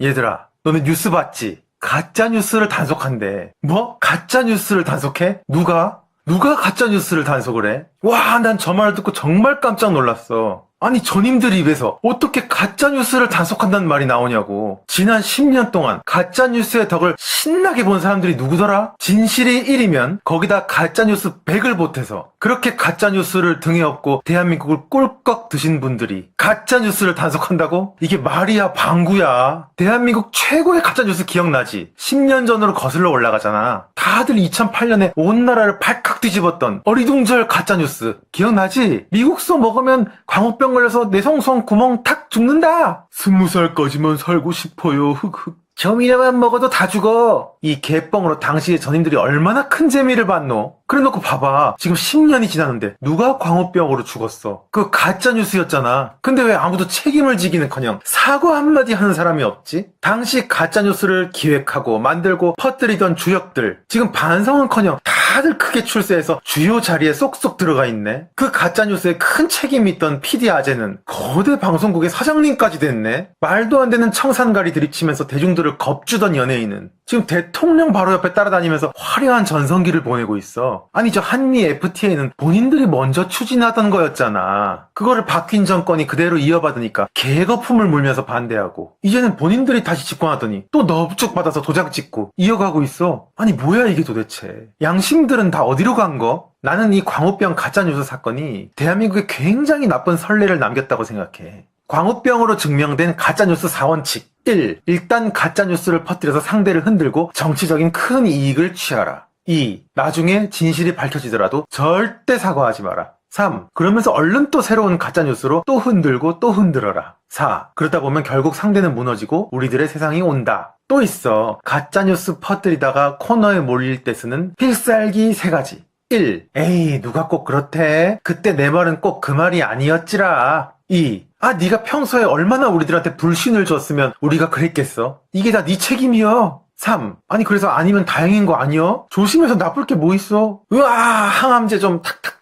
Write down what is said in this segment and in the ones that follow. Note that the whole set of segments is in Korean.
얘들아, 너네 뉴스 봤지? 가짜 뉴스를 단속한대. 뭐? 가짜 뉴스를 단속해? 누가? 누가 가짜 뉴스를 단속을 해? 와, 난 저말 듣고 정말 깜짝 놀랐어. 아니, 전임들 입에서 어떻게 가짜 뉴스를 단속한다는 말이 나오냐고. 지난 10년 동안 가짜 뉴스의 덕을 신나게 본 사람들이 누구더라? 진실이 1이면 거기다 가짜 뉴스 100을 보태서 그렇게 가짜 뉴스를 등에 업고 대한민국을 꿀꺽 드신 분들이 가짜 뉴스를 단속한다고? 이게 말이야, 방구야. 대한민국 최고의 가짜 뉴스 기억나지? 10년 전으로 거슬러 올라가잖아. 다들 2008년에 온 나라를 발칵 뒤집었던 어리둥절 가짜 뉴스 기억나지? 미국서 먹으면 광우병 걸려서 내성성 구멍 탁 죽는다. 스무 살까지만 살고 싶어요. 흑흑. 점이라만 먹어도 다 죽어. 이 개뻥으로 당시에 전임들이 얼마나 큰 재미를 봤노? 그래 놓고 봐봐. 지금 10년이 지났는데 누가 광우병으로 죽었어? 그 가짜 뉴스였잖아. 근데 왜 아무도 책임을 지기는커녕 사과 한마디 하는 사람이 없지? 당시 가짜 뉴스를 기획하고 만들고 퍼뜨리던 주역들 지금 반성은커녕 다 들 크게 출세해서 주요 자리에 쏙쏙 들어가 있네. 그 가짜 뉴스에 큰 책임이 있던 PD 아재는 거대 방송국의 사장님까지 됐네. 말도 안 되는 청산가리 들이치면서 대중들을 겁주던 연예인은 지금 대통령 바로 옆에 따라다니면서 화려한 전성기를 보내고 있어. 아니 저 한미 FTA는 본인들이 먼저 추진하던 거였잖아. 그거를 박힌 정권이 그대로 이어받으니까 개거품을 물면서 반대하고 이제는 본인들이 다시 집권하더니 또 넙죽 받아서 도장 찍고 이어가고 있어. 아니 뭐야 이게 도대체. 양심 들은 다 어디로 간 거? 나는 이 광우병 가짜뉴스 사건이 대한민국에 굉장히 나쁜 선례를 남겼다고 생각해. 광우병으로 증명된 가짜뉴스 4원칙. 1. 일단 가짜뉴스를 퍼뜨려서 상대를 흔들고 정치적인 큰 이익을 취하라. 2. 나중에 진실이 밝혀지더라도 절대 사과하지 마라. 3. 그러면서 얼른 또 새로운 가짜뉴스로 또 흔들고 또 흔들어라. 4. 그러다 보면 결국 상대는 무너지고 우리들의 세상이 온다. 또 있어. 가짜뉴스 퍼뜨리다가 코너에 몰릴 때 쓰는 필살기 세 가지. 1. 에이, 누가 꼭 그렇대? 그때 내 말은 꼭 그 말이 아니었지라. 2. 아, 네가 평소에 얼마나 우리들한테 불신을 줬으면 우리가 그랬겠어? 이게 다 네 책임이여. 3. 아니, 그래서 아니면 다행인 거 아니여? 조심해서 나쁠 게 뭐 있어? 으아, 항암제 좀 탁탁탁.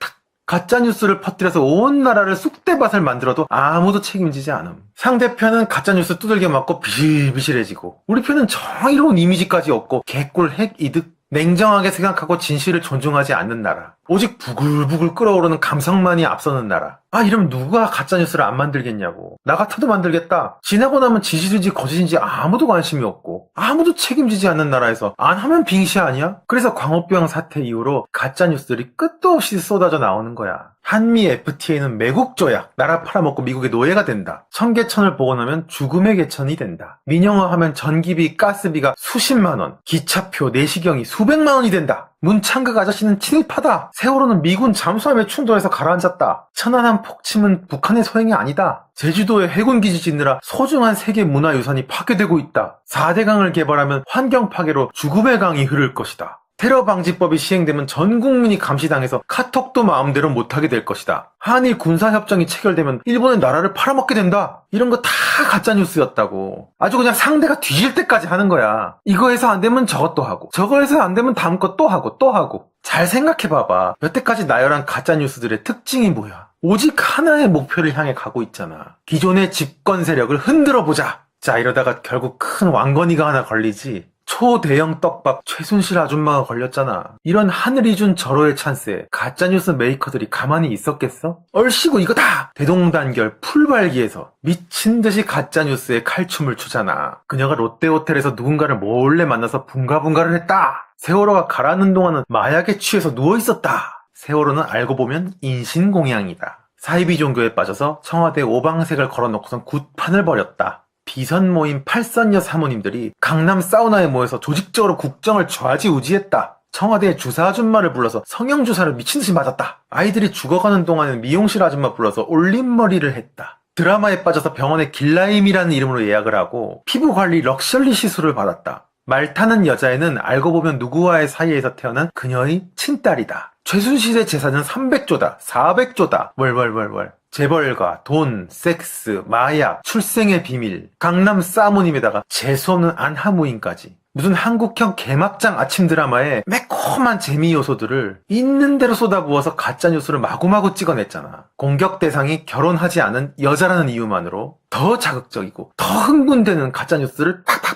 가짜 뉴스를 퍼뜨려서 온 나라를 쑥대밭을 만들어도 아무도 책임지지 않음. 상대편은 가짜 뉴스 두들겨 맞고 비실비실해지고, 우리 편은 정의로운 이미지까지 얻고, 개꿀 핵 이득 냉정하게 생각하고 진실을 존중하지 않는 나라. 오직 부글부글 끓어오르는 감성만이 앞서는 나라. 아, 이러면 누가 가짜뉴스를 안 만들겠냐고. 나 같아도 만들겠다. 지나고 나면 진실인지 거짓인지 아무도 관심이 없고, 아무도 책임지지 않는 나라에서 안 하면 빙시 아니야? 그래서 광우병 사태 이후로 가짜뉴스들이 끝도 없이 쏟아져 나오는 거야. 한미 FTA는 매국 조약, 나라 팔아먹고 미국의 노예가 된다. 청계천을 나면 죽음의 개천이 된다. 민영화하면 전기비, 가스비가 수십만 원, 기차표, 내시경이 수백만 원이 된다. 문창극 아저씨는 친일파다. 세월호는 미군 잠수함에 충돌해서 가라앉았다. 천안함 폭침은 북한의 소행이 아니다. 제주도에 해군기지 짓느라 소중한 세계 문화유산이 파괴되고 있다. 4대강을 개발하면 환경 파괴로 죽음의 강이 흐를 것이다. 테러 방지법이 시행되면 전 국민이 감시당해서 카톡도 마음대로 못하게 될 것이다. 한일 군사협정이 체결되면 일본의 나라를 팔아먹게 된다. 이런 거 다 가짜뉴스였다고. 아주 그냥 상대가 뒤질 때까지 하는 거야. 이거 해서 안 되면 저것도 하고, 저거 해서 안 되면 다음 거 또 하고, 또 하고. 잘 생각해봐봐. 여태까지 나열한 가짜뉴스들의 특징이 뭐야? 오직 하나의 목표를 향해 가고 있잖아. 기존의 집권 세력을 흔들어 보자. 자, 이러다가 결국 큰 왕건이가 하나 걸리지. 초대형 떡밥 최순실 아줌마가 걸렸잖아. 이런 하늘이 준 절호의 찬스에 가짜뉴스 메이커들이 가만히 있었겠어? 얼씨구 이거 다! 대동단결 풀발기에서 미친 듯이 가짜뉴스에 칼춤을 추잖아. 그녀가 롯데호텔에서 누군가를 몰래 만나서 붕가붕가를 했다. 세월호가 가라앉는 동안은 마약에 취해서 누워있었다. 세월호는 알고 보면 인신공양이다. 사이비 종교에 빠져서 청와대 오방색을 걸어놓고선 굿판을 벌였다. 비선 모임 팔선녀 사모님들이 강남 사우나에 모여서 조직적으로 국정을 좌지우지했다. 청와대 주사 아줌마를 불러서 성형 주사를 미친 듯이 맞았다. 아이들이 죽어가는 동안은 미용실 아줌마 불러서 올림머리를 했다. 드라마에 빠져서 병원에 길라임이라는 이름으로 예약을 하고 피부 관리 럭셔리 시술을 받았다. 말 타는 여자애는 알고 보면 누구와의 사이에서 태어난 그녀의 친딸이다. 최순실의 재산은 300조다, 400조다, 월월월월. 재벌가, 돈, 섹스, 마약, 출생의 비밀, 강남 사모님에다가 재수없는 안하무인까지 무슨 한국형 개막장 아침 드라마의 매콤한 재미 요소들을 있는 대로 쏟아부어서 가짜 뉴스를 마구마구 찍어냈잖아. 공격 대상이 결혼하지 않은 여자라는 이유만으로 더 자극적이고 더 흥분되는 가짜 뉴스를 팍팍팍팍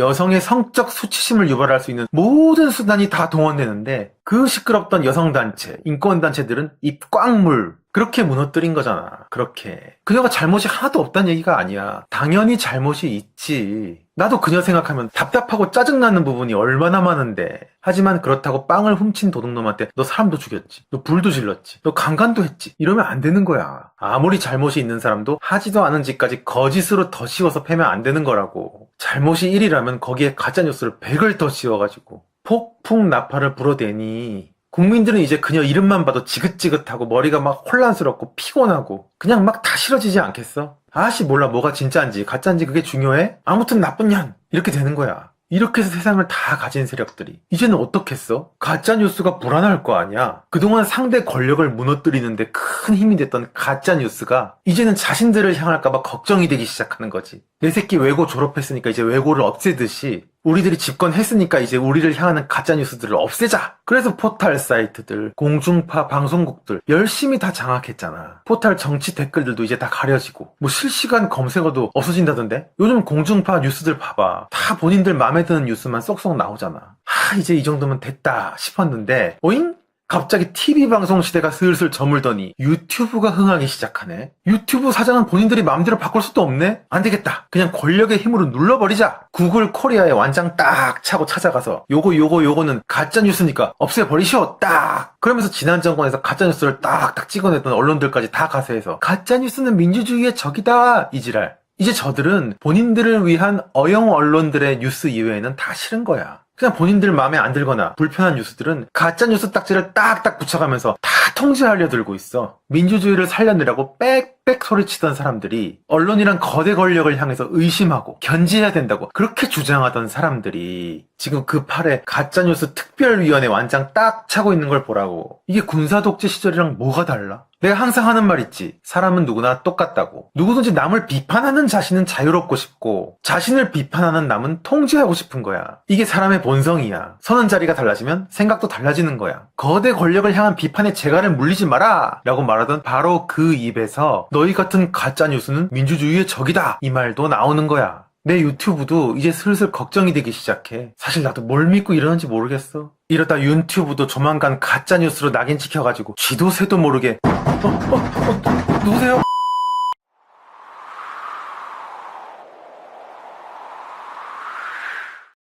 여성의 성적 수치심을 유발할 수 있는 모든 수단이 다 동원되는데 그 시끄럽던 여성단체, 인권단체들은 입꽉 물. 그렇게 무너뜨린 거잖아. 그렇게. 그녀가 잘못이 하나도 없다는 얘기가 아니야. 당연히 잘못이 있지. 나도 그녀 생각하면 답답하고 짜증나는 부분이 얼마나 많은데. 하지만 그렇다고 빵을 훔친 도둑놈한테 너 사람도 죽였지. 너 불도 질렀지. 너 강간도 했지. 이러면 안 되는 거야. 아무리 잘못이 있는 사람도 하지도 않은 짓까지 거짓으로 더 씌워서 패면 안 되는 거라고. 잘못이 1이라면 거기에 가짜뉴스를 100을 더 씌워가지고. 폭풍 나팔을 불어대니 국민들은 이제 그녀 이름만 봐도 지긋지긋하고 머리가 막 혼란스럽고 피곤하고 그냥 막 다 싫어지지 않겠어? 아씨 몰라 뭐가 진짜인지 가짜인지 그게 중요해? 아무튼 나쁜 년 이렇게 되는 거야. 이렇게 해서 세상을 다 가진 세력들이 이제는 어떻겠어? 가짜 뉴스가 불안할 거 아니야. 그동안 상대 권력을 무너뜨리는데 큰 힘이 됐던 가짜 뉴스가 이제는 자신들을 향할까봐 걱정이 되기 시작하는 거지. 내 새끼 외고 졸업했으니까 이제 외고를 없애듯이 우리들이 집권했으니까 이제 우리를 향하는 가짜 뉴스들을 없애자. 그래서 포탈 사이트들, 공중파 방송국들 열심히 다 장악했잖아. 포탈 정치 댓글들도 이제 다 가려지고 뭐 실시간 검색어도 없어진다던데. 요즘 공중파 뉴스들 봐봐. 다 본인들 마음에 드는 뉴스만 쏙쏙 나오잖아. 하 이제 이 정도면 됐다 싶었는데 오잉? 갑자기 TV 방송 시대가 슬슬 저물더니 유튜브가 흥하기 시작하네. 유튜브 사장은 본인들이 마음대로 바꿀 수도 없네? 안 되겠다. 그냥 권력의 힘으로 눌러버리자. 구글 코리아에 완장 딱 차고 찾아가서 요거 요거 요거는 가짜 뉴스니까 없애버리시오. 딱. 그러면서 지난 정권에서 가짜 뉴스를 딱딱 찍어냈던 언론들까지 다 가세해서 가짜 뉴스는 민주주의의 적이다. 이지랄. 이제 저들은 본인들을 위한 어영 언론들의 뉴스 이외에는 다 싫은 거야. 그냥 본인들 마음에 안 들거나 불편한 뉴스들은 가짜 뉴스 딱지를 딱딱 붙여가면서 다 통제하려 들고 있어. 민주주의를 살려내라고 빽빽 소리치던 사람들이 언론이란 거대 권력을 향해서 의심하고 견제해야 된다고 그렇게 주장하던 사람들이 지금 그 팔에 가짜뉴스 특별위원회 완장 딱 차고 있는 걸 보라고. 이게 군사독재 시절이랑 뭐가 달라? 내가 항상 하는 말 있지. 사람은 누구나 똑같다고. 누구든지 남을 비판하는 자신은 자유롭고 싶고, 자신을 비판하는 남은 통제하고 싶은 거야. 이게 사람의 본성이야. 서는 자리가 달라지면 생각도 달라지는 거야. 거대 권력을 향한 비판의 재갈을 물리지 마라! 라고 말하던 바로 그 입에서 너희 같은 가짜 뉴스는 민주주의의 적이다! 이 말도 나오는 거야. 내 유튜브도 이제 슬슬 걱정이 되기 시작해. 사실 나도 뭘 믿고 이러는지 모르겠어. 이러다 유튜브도 조만간 가짜뉴스로 낙인 찍혀가지고 쥐도 새도 모르게 어, 어, 어, 누구세요?